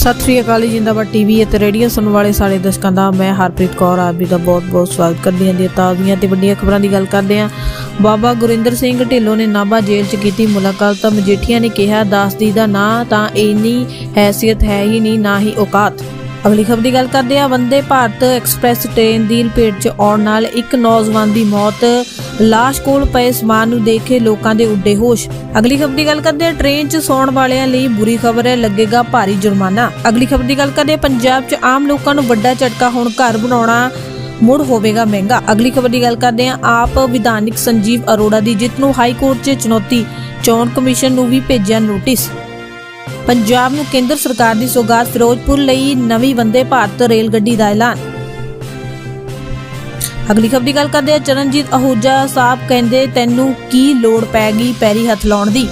ਸਤਿ ਸ੍ਰੀ ਅਕਾਲ ਜੀ, ਜਿੰਦਾਬਾਦ ਟੀਵੀ ਅਤੇ ਰੇਡੀਓ ਸੁਣਨ ਵਾਲੇ ਸਾਰੇ ਦਰਸ਼ਕਾਂ ਦਾ ਮੈਂ ਹਰਪ੍ਰੀਤ ਕੌਰ ਆਪ ਜੀ ਦਾ ਬਹੁਤ-ਬਹੁਤ ਸਵਾਗਤ ਕਰਦੀ ਹਾਂ ਦੀ ਤਾਜ਼ੀਆਂ ਤੇ ਵੱਡੀਆਂ ਖਬਰਾਂ ਦੀ ਗੱਲ ਕਰਦੇ ਹਾਂ। ਬਾਬਾ ਗੁਰਿੰਦਰ ਸਿੰਘ ਢਿੱਲੋਂ ਨੇ ਨਾਭਾ ਜੇਲ੍ਹ 'ਚ ਕੀਤੀ ਮੁਲਾਕਾਤ ਤਾਂ ਮਜੀਠੀਆ ਨੇ ਕਿਹਾ ਦਾਸਦੀ ਦਾ ਨਾਂ ਤਾਂ ਇੰਨੀ ਹੈਸੀਅਤ ਹੈ ਹੀ ਨਹੀਂ ਨਾ ਹੀ ਔਕਾਤ। ਅਗਲੀ ਖਬਰ ਦੀ ਗੱਲ ਕਰਦੇ ਹਾਂ ਵੰਦੇ ਭਾਰਤ ਐਕਸਪ੍ਰੈਸ ਟ੍ਰੇਨ ਦੀ ਲਪੇਟ 'ਚ ਆਉਣ ਨਾਲ ਇੱਕ ਨੌਜਵਾਨ ਦੀ ਮੌਤ। ਲਾਸ਼ ਕੋਲ ਪਏ ਸਮਾਨ ਨੂੰ ਦੇਖ ਕੇ ਲੋਕਾਂ ਦੇ ਉੱਡੇ ਹੋਸ਼। ਅਗਲੀ ਖਬਰ ਦੀ ਗੱਲ ਕਰਦੇ ਹਾਂ ਟ੍ਰੇਨ 'ਚ ਸੌਣ ਵਾਲਿਆਂ ਲਈ ਬੁਰੀ ਖਬਰ ਹੈ, ਲੱਗੇਗਾ ਭਾਰੀ ਜੁਰਮਾਨਾ। ਅਗਲੀ ਖਬਰ ਦੀ ਗੱਲ ਕਰਦੇ ਪੰਜਾਬ 'ਚ ਆਮ ਲੋਕਾਂ ਨੂੰ ਵੱਡਾ ਝਟਕਾ ਹੁਣ ਘਰ ਬਣਾਉਣਾ ਮੁੜ ਹੋਵੇਗਾ ਮਹਿੰਗਾ। ਅਗਲੀ ਖਬਰ ਦੀ ਗੱਲ ਕਰਦੇ ਹਾਂ, ਆਪ ਵਿਧਾਨਿਕ ਸੰਜੀਵ ਅਰੋੜਾ ਦੀ ਜਿੱਤ ਨੂੰ ਹਾਈ ਕੋਰਟ 'ਚ ਚੁਣੌਤੀ, ਚੋਣ ਕਮਿਸ਼ਨ ਨੂੰ ਵੀ ਭੇਜਿਆ ਨੋਟਿਸ। ਪੰਜਾਬ ਨੂੰ ਕੇਂਦਰ ਸਰਕਾਰ ਦੀ ਸੌਗਾਤ ਫਿਰੋਜ਼ਪੁਰ ਲਈ ਨਵੀਂ ਵੰਦੇ ਭਾਰਤ ਰੇਲ ਗੱਡੀ ਦਾ ਐਲਾਨ। ਅਗਲੀ ਖਬਰ ਦੀ ਗੱਲ ਕਰਦੇ ਹਾਂ। ਚਰਨਜੀਤ ਅਹੂਜਾ ਸਾਹਿਬ ਕਹਿੰਦੇ, ਤੈਨੂੰ ਕੀ ਲੋੜ ਪੈ ਗਈ ਪੈਰੀ ਹੱਥ ਲਾਉਣ ਦੀ?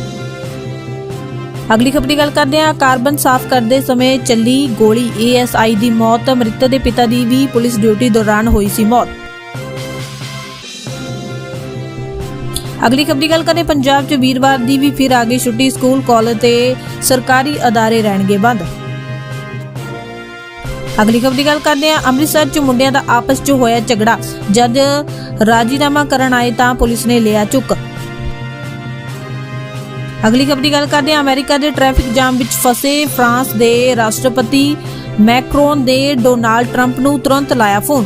ਅਗਲੀ ਖਬਰ ਦੀ ਗੱਲ ਕਰਦੇ ਹਾਂ। ਕਾਰਬਨ ਸਾਫ਼ ਕਰਦੇ ਸਮੇਂ ਚੱਲੀ ਗੋਲੀ। ਏਐਸਆਈ ਦੀ ਮੌਤ, ਮ੍ਰਿਤਕ ਦੇ ਪਿਤਾ ਦੀ ਵੀ ਪੁਲਿਸ ਡਿਊਟੀ ਦੌਰਾਨ ਹੋਈ ਸੀ ਮੌਤ। ਅਗਲੀ ਖਬਰ ਦੀ ਗੱਲ ਕਰਦੇ ਪੰਜਾਬ 'ਚ ਵੀਰਵਾਰ ਦੀ ਵੀ ਫਿਰ ਆ ਗਈ ਛੁੱਟੀ। ਸਕੂਲ, ਕਾਲਜ ਤੇ ਸਰਕਾਰੀ ਅਦਾਰੇ ਰਹਿਣਗੇ ਬੰਦ। ਅਗਲੀ ਖਬਰ ਦੀ ਗੱਲ ਕਰਦੇ ਹਾਂ। ਅੰਮ੍ਰਿਤਸਰ 'ਚ ਮੁੰਡਿਆਂ ਦਾ ਆਪਸ 'ਚ ਹੋਇਆ ਝਗੜਾ। ਜਦ ਰਾਜੀਨਾਮਾ ਕਰਨ ਆਏ ਤਾਂ ਪੁਲਿਸ ਨੇ ਲਿਆ ਚੁੱਕ। ਅਗਲੀ ਖਬਰ ਦੀ ਗੱਲ ਕਰਦੇ ਹਾਂ। ਅਮਰੀਕਾ ਦੇ ਟ੍ਰੈਫਿਕ ਜਾਮ ਵਿੱਚ ਫਸੇ ਫਰਾਂਸ ਦੇ ਰਾਸ਼ਟਰਪਤੀ ਮੈਕਰੋਨ ਦੇ ਡੋਨਾਲਡ ਟਰੰਪ ਨੂੰ ਤੁਰੰਤ ਲਾਇਆ ਫੋਨ।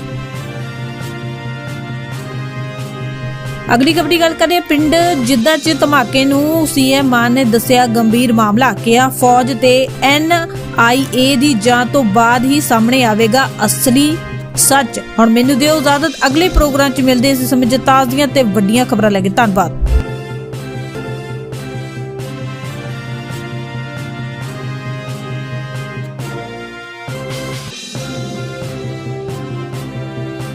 ਅਗਲੀ ਖਬਰ ਦੀ ਗੱਲ ਕਰਦੇ ਪਿੰਡ ਜਿੱਦਾਂ 'ਚ ਧਮਾਕੇ ਨੂੰ ਸੀਐਮ ਮਾਨ ਨੇ ਦੱਸਿਆ ਗੰਭੀਰ ਮਾਮਲਾ, ਕਿਹਾ ਫੌਜ ਤੇ ਐਨ ਆਈ ਏ ਦੀ ਜਾਂਚ ਤੋਂ ਬਾਅਦ ਹੀ ਸਾਹਮਣੇ ਆਵੇਗਾ ਅਸਲੀ ਸੱਚ। ਹੁਣ ਮੈਨੂੰ ਦਿਓ ਇਜਾਜ਼ਤ, ਅਗਲੇ ਪ੍ਰੋਗਰਾਮ 'ਚ ਮਿਲਦੇ ਇਸ ਸਮੇਂ 'ਚ ਤਾਜ਼ੀਆਂ ਤੇ ਵੱਡੀਆਂ ਖਬਰਾਂ ਲੈ ਕੇ। ਧੰਨਵਾਦ।